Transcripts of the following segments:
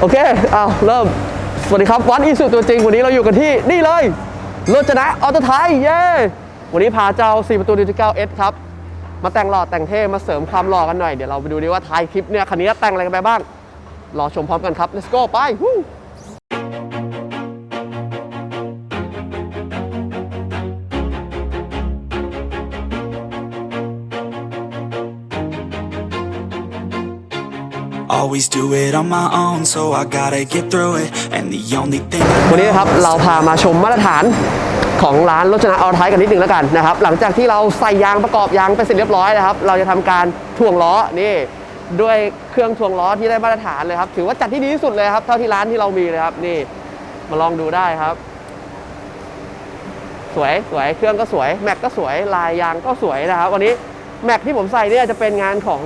โอเคเอาเริ่ม สวัสดีครับ วัดอีสุตัวจริง วันนี้เราอยู่กันที่นี่เลยรถชนะออโตไทย เย้ วันนี้พาเจ้า 4 ประตูดิจิตาลเอสครับ มาแต่งหล่อแต่งเท่ มาเสริมความหล่อกันหน่อย เดี๋ยวเราไปดูดีว่าท้ายคลิปเนี่ย คันนี้แต่งอะไรกันไปบ้าง รอชมพร้อมกันครับ let's go ไป Always do it on my own, so I gotta get through it. And the only thing I วันนี้นะครับเราพามาชมมาตรฐานของร้านรถชนะออไทยกันนิดนึงแล้วกันนะครับ หลังจากที่เราใส่ยางประกอบยางไปเสร็จเรียบร้อยนะครับ เราจะทำการถ่วงล้อนี่ด้วยเครื่องถ่วงล้อที่ได้มาตรฐานเลยครับ ถือว่าจัดที่ดีที่สุดเลยครับเท่าที่ร้านที่เรามีเลยครับนี่มาลองดูได้ครับ สวยสวยเครื่องก็สวยแม็กก็สวยลายยางก็สวยนะครับ วันนี้แม็กที่ผมใส่เนี่ยจะเป็นงานของ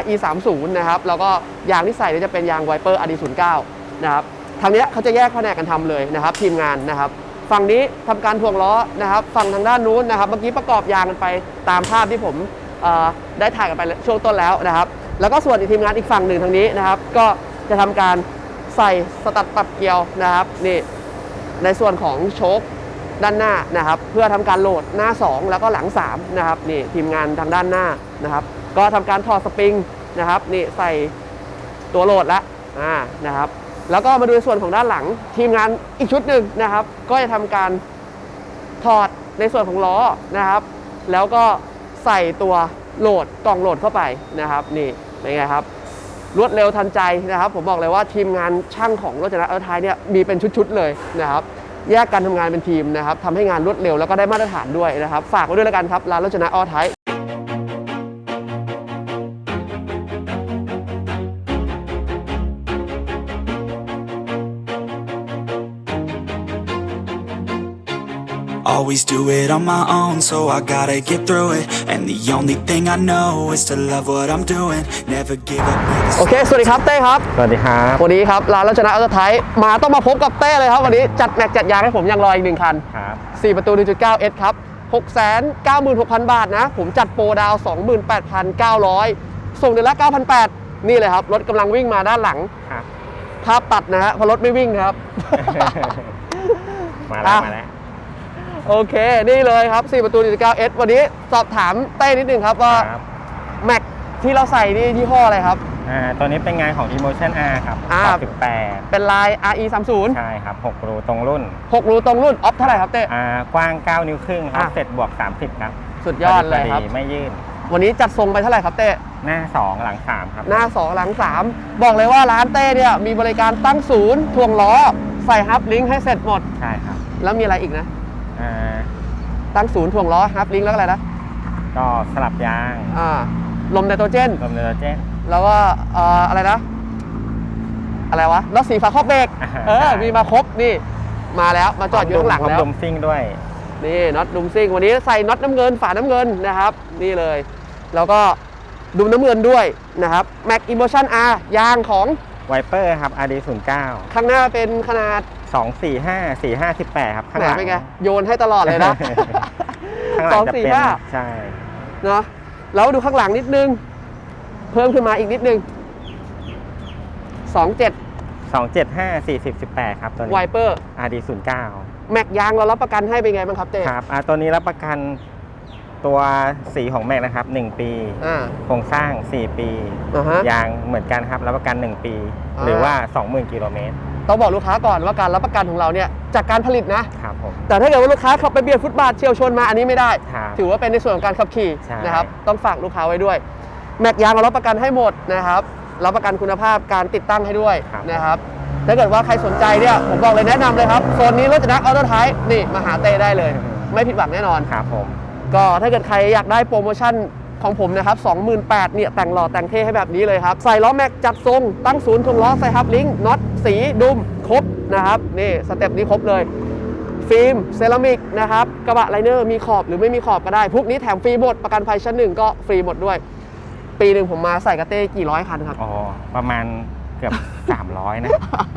RE 3 0นะครับแล้วก็ยางที่ใส่เนี่ยจะเป็นยางไวเปอร์ RD 0 9นะครับทางนี้เขาจะแยกแผนกกันทำเลยนะครับ ทีมงานนะครับฝั่งนี้ทำการถ่วงล้อนะครับ ฝั่งทางด้านนู้นนะครับเมื่อกี้ประกอบยางกันไปตามภาพที่ผมได้ถ่ายกันไปช่วงต้นแล้วนะครับ แล้วก็ส่วนอีกทีมงานอีกฝั่งหนึ่งทางนี้นะครับ ก็จะทำการใส่สตัดปรับเกลียวนะครับนี่ในส่วนของโชคด้านหน้านะครับ เพื่อทำการโหลดหน้า 2 แล้วก็หลัง3นะครับนี่ทีมงานทางด้านหน้านะครับ ก็ทำการถอดสปริงนะครับนี่ใส่ตัวโหลดแล้วอ่านะครับแล้วก็มาดูในส่วนของด้านหลังทีมงานอีกชุดหนึ่งนะครับ ก็จะทำการถอดในส่วนของล้อนะครับ แล้วก็ใส่ตัวโหลดกล่องโหลดเข้าไปนะครับ นี่เป็นไงครับรวดเร็วทันใจนะครับ ผมบอกเลยว่าทีมงานช่างของรถจนะเออไทยเนี่ยมีเป็นชุดๆเลยนะครับแยกการทำงานเป็นทีมนะครับทำให้งานรวดเร็วแล้วก็ได้มาตรฐานด้วยนะครับ ฝากไว้ด้วยแล้วกันครับร้านรถจนะออไทย always do it on my own, so I gotta get through it. And the only thing I know is to love what I'm doing. Never give up. never โอเคสวัสดีครับเต้ครับสวัสดีครับวันนี้ครับร้านรถจนะออไทยมาต้องมาพบกับเต้เลยครับ วันนี้จัดแม็กจัดยางให้ผมยังรออีกหนึ่งคัน ครับ 4 ประตู 1.9 S ครับ 696,000 บาทนะ ผมจัดโปรดาว 28,900 ส่งเดือนละ 9,800 นี่เลยครับ รถกำลังวิ่งมาด้านหลัง ครับ ภาพตัดนะฮะเพราะรถไม่วิ่งครับ มาแล้ว อะมาแล้ว โอเค นี่เลยครับ 4 ประตู 1.9 S วันนี้สอบถามเต้นิดนึงครับว่าครับแม็กที่เราใส่นี่ยี่ห้ออะไรครับ อ่าตัวนี้เป็นงานของ Emotion R ครับอ่า18เป็นลาย RE 30 ใช่ครับ 6 รูตรงรุ่น 6รูตรงรุ่นออฟเท่าไหร่ครับเต้ อ่ากว้าง 9 นิ้วครึ่งครับอะ เสร็จบวก 30 ครับสุดยอดเลยครับพอไม่ยื่น วันนี้จัดทรงไปเท่าไหร่ครับเต้ หน้า 2 หลัง 3 ครับ หน้า 2 หลัง 3 บอกเลยว่าร้านเต้เนี่ยมีบริการตั้งศูนย์ทวงล้อ ใส่ฮับลิงก์ให้เสร็จหมด ใช่ครับ แล้วมีอะไรอีกนะอ่า ตั้งศูนย์ทวงล้อฮับลิงก์แล้วก็อะไรนะก็สลับยางอ่าลมไนโตรเจน ลมไนโตรเจน แล้วก็เอ่ออะไรนะ อะไรวะน็อตสีฝาครอบเบรกอ่าเออใช่มีมาครบนี่ มาแล้วมาจอดอยู่ข้างหลังพร้มแล้วดมซิ่งด้วยนี่น็อตดุมซิ่งวันนี้ใส่น็อตน้ำเงินฝาน้ำเงินนะครับ นี่เลย แล้วก็ดุมน้ำเงินด้วยนะครับ Mac Emotion R ยางของ ไวเปอร์ครับ RD 09 ข้างหน้าเป็นขนาด 245 4518 ครับข้างแหมหลังเป็นไง โยนให้ตลอดเลยนะ ข้างหลัสองงจะสี่เป็นห้าใช่ เนาะแล้วดูข้างหลังนิดนึง เพิ่มขึ้นมาอีกนิดนึง 27 275 40 18 ครับ ตัวนี้ ไวเปอร์ RD 09 แม็กยางเรารับประกันให้เป็นไงบ้างครับเต้ ครับอ่าตัวนี้รับประกัน ตัวสีของแม็กนะครับ 1 ปีอ่า โครงสร้าง 4 ปี อ่าฮะ ยางเหมือนกันครับรับประกัน 1 ปีอ่าหรือว่า 20,000กิโลเมตรต้องบอกลูกค้าก่อนว่าการรับประกันของเราเนี่ยจากการผลิตนะ ครับผมแต่ถ้าเกิดว่าลูกค้าขับไปเบียดฟุตบาทเฉียวชนมาอันนี้ไม่ได้ ครับ ถือว่าเป็นในส่วนของการขับขี่ใช่ นะครับ ต้องฝากลูกค้าไว้ด้วย แม็กยางเรารับประกันให้หมดนะครับรับประกันคุณภาพการติดตั้งให้ด้วยนะครับ ถ้าเกิดว่าใครสนใจเนี่ยผมบอกเลยแนะนำเลยครับโซนนี้รถจะนักออโต้ไทป์นี่มาหาเต้ได้เลย ไม่ผิดหวังแน่นอน ครับผม ก็ถ้าเกิดใครอยากได้โปรโมชั่นของผมนะครับ28,000เนี่ยแต่งหล่อแต่งเท่ให้แบบนี้เลยครับ ใส่ล้อแม็กจัดทรง ตั้งศูนย์ทวงล้อ ใส่ฮับลิงก์น็อตสีดุมครบนะครับนี่สเต็ปนี้ครบเลยฟิล์มเซรามิกนะครับกระบะไลเนอร์มีขอบหรือไม่มีขอบก็ได้ พวกนี้แถมฟรีหมดประกันภัยชั้นหนึ่งก็ฟรีหมดด้วย ปีหนึ่งผมมาใส่กระเต้กี่ร้อยคันครับ อ๋อ ประมาณเกือบ 300 นะ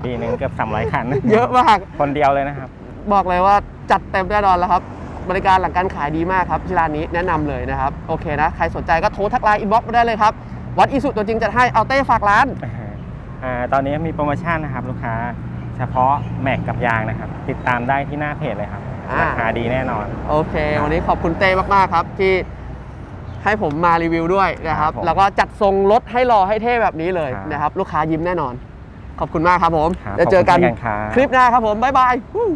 ปีหนึ่งเกือบ 300 คัน เยอะมาก คนเดียวเลยนะครับ บอกเลยว่าจัดเต็มแน่นอนแล้วครับ บริการหลังการขายดีมากครับที่ร้านนี้แนะนำเลยนะครับโอเคนะใครสนใจก็โทรทักไลน์อินบ็อกซ์มาได้เลยครับวัดอีสุตัวจริงจัดให้เอาเต้ฝากร้านอ่าตอนนี้มีโปรโมชั่นนะครับลูกค้าเฉพาะแม็กกับยางนะครับ ติดตามได้ที่หน้าเพจเลยครับอ่าราคาดีแน่นอน โอเค วันนี้ขอบคุณเต้มากๆครับที่ให้ผมมารีวิวด้วยนะครับครับผมแล้วก็จัดทรงรถให้รอให้เท่แบบนี้เลยครับนะครับ ลูกค้ายิ้มแน่นอน ขอบคุณมากครับผมครับเดี๋ยวเจอกันขอบคุณเหมือนกันครับคลิปหน้าครับผม บ๊ายบายวู้